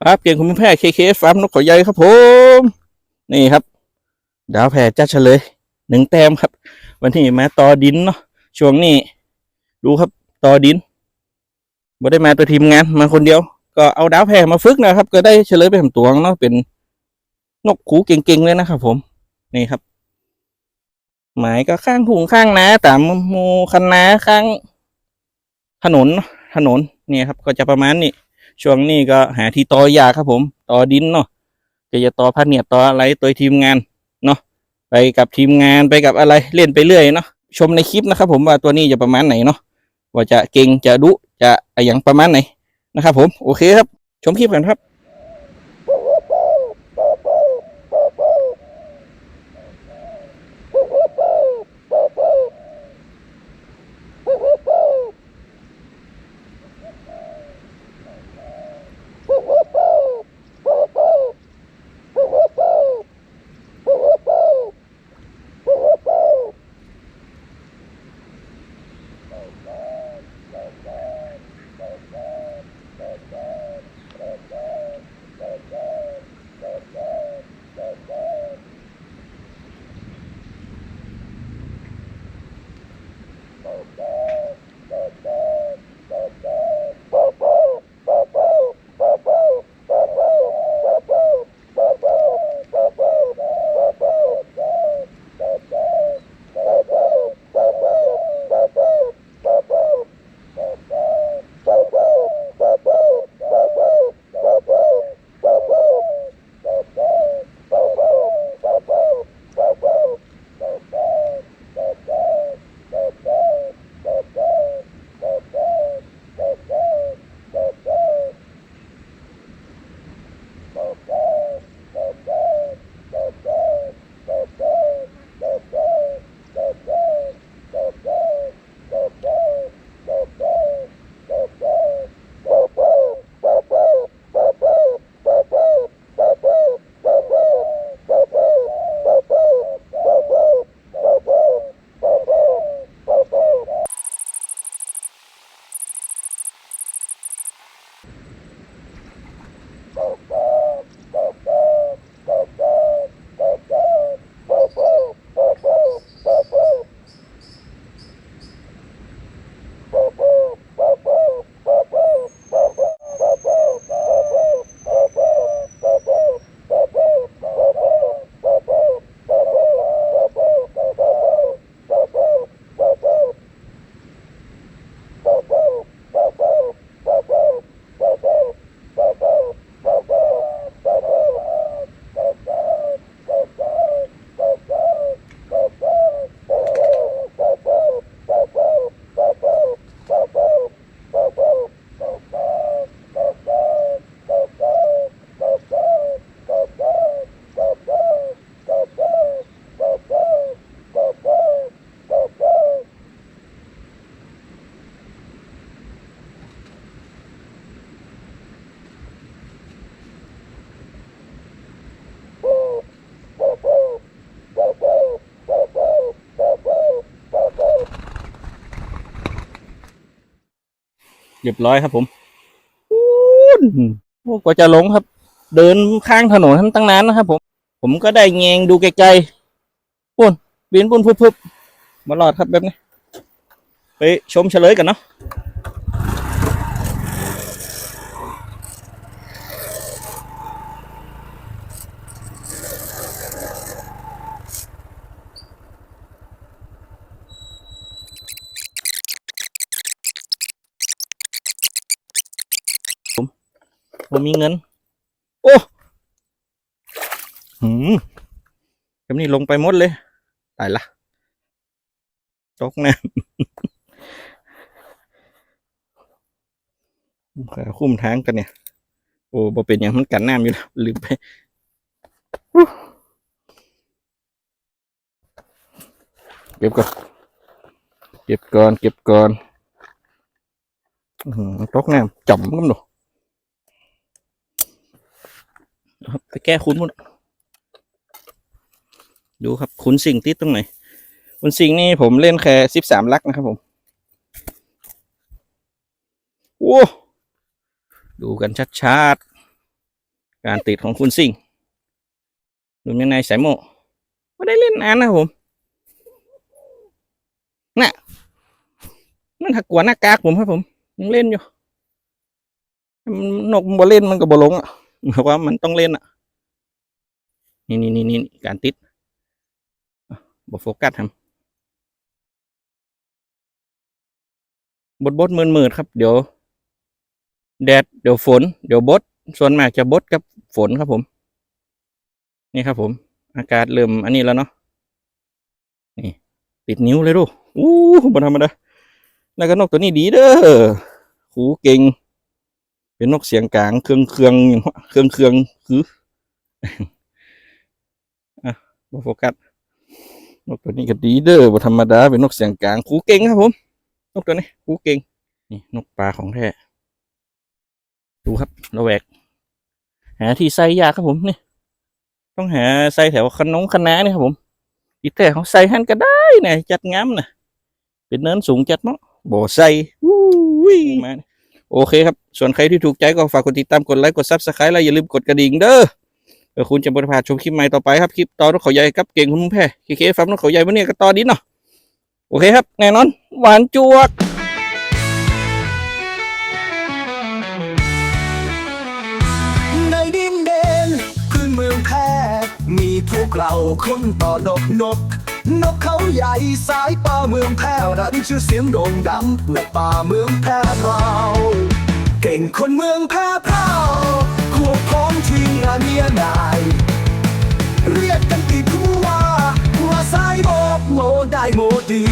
ครับเก่งคุณแพร่เคเคฟาร์มนกเขาใหญ่ครับผม นี่ครับ ดาวแพร่จัดเฉลยหนึ่งแต้มครับ วันนี้มาต่อดินเนาะช่วงนี้ ดูครับต่อดินบ่ได้มาตัวทีมงานมาคนเดียว ก็เอาดาวแพร่มาฝึกนะครับ ก็ได้เฉลยไปทำตัวเนาะเป็นนกขู่เก่งๆเลยนะครับผมนี่ครับ หมายก็ข้างหุงข้างนาตามมูคันนาข้างถนนถนนเนี่ยครับ ก็จะประมาณนี้ ช่วงนี้ก็หาที่ต่อยาครับผมต่อดินเนาะก็จะต่อพันเนี่ยต่ออะไรตัวทีมงานเนาะไปกับทีมงานไปกับอะไรเล่นไปเรื่อยเนาะชมในคลิปนะครับผมว่าตัวนี้จะประมาณไหนเนาะว่าจะเก่งจะดุจะอะไรอย่างประมาณไหนนะครับผมโอเคครับ ชมคลิปกันครับ Oh, God. เรียบร้อยครับผมโอ้กว่าจะลงครับ เดินข้างถนนทั้งตั้งนานนะครับผม ผมก็ได้แงงดูไกลๆปุ่นบินปุ่นพุบๆมาหลอดครับแบบนี้ ไปชมเฉลยกันเนาะ ผมมีเงิน โอ้หืมแบบนี้ลงไปหมดเลยตายละตกแน้ำขาคุ้มทางกันเนี่ย โอ้บ่เป็นอย่างมันกันน้ำอยู่แล้วลืมไปเก็บก่อน เก็บก่อน เก็บก่อนตกน้ำจ่ำกันหนู ครับไปแก้คุ้นหมด ดูครับคุ้นสิ่งติดตรงไหนคุณสิงนี่ผมเล่นแค่สิบสามลักนะครับผมโอ้ดูกันชัดการติดของคุณสิงดูยังไงสายโมไม่ได้เล่นนานนะผมน่ะนั่นถักกลัวหน้ากากผมครับผมยังเล่นอยู่ นกมันบ่เล่นมันก็บ่ลงอะ หมายความว่ามันต้องเล่นอะ นี่นี่นี่นี่การติดอะบ่โฟกัสทำบดบดมืนมืดครับ เดี๋ยว แดด เดี๋ยวฝน เดี๋ยวบด ส่วนมากจะบดกับฝนครับผม นี่ครับผม อากาศเริ่มอันนี้แล้วเนาะ นี่ ติดนิ้วเลยดูอู้บนธรรมดาแล้วก็นกตัวนี้ดีเด้อหูเก่ง เป็นนกเสียงกลางเครื่องเครื่องอย่างเครื่องเครื่องคืออะโฟกัสนกตัวนี้ก็ดีเด้อบนธรรมดาเป็นนกเสียงกลางหูเก่งครับผม นกตัวนี้หูเก่งนี่นกปลาของแท้ดูครับระแวก หาที่ใส่ยากครับผมนี่ต้องหาใส่แถวขนงคณะนี่ครับผม อีแต่เขาใส่หันก็ได้นะจัดงามนะเป็นเนินสูงจัดเนาะบ่ใส่วู้ยมา โอเคครับ ส่วนใครที่ถูกใจก็ฝากกดติดตาม กดไลค์ กดซับสไครต์แล้วอย่าลืมกดกระดิ่งเด้อเพื่อคุณจะบริพลาดชมคลิปใหม่ต่อไปครับ คลิปต่อนกเขาใหญ่ครับเก่งคุณมุ้งแพ้เคเคฟังนกเขาใหญ่วันนี้ก็ต่อดีเนาะ โอเคครับ แน่นอน หวานจวกในดินเดนพื้นเมืองแพร่มีพวกเราคนต่อดกนก นกเขาใหญ่สายป่าเมืองแพร่ดันชื่อเสียงโด่งดังและป่าเมืองแพร่รา คนเมืองแพร่เผาควบพ้องทิ้งานเมียนาย เรียกกันติดหัวว่าสายบอกโมได้โมดี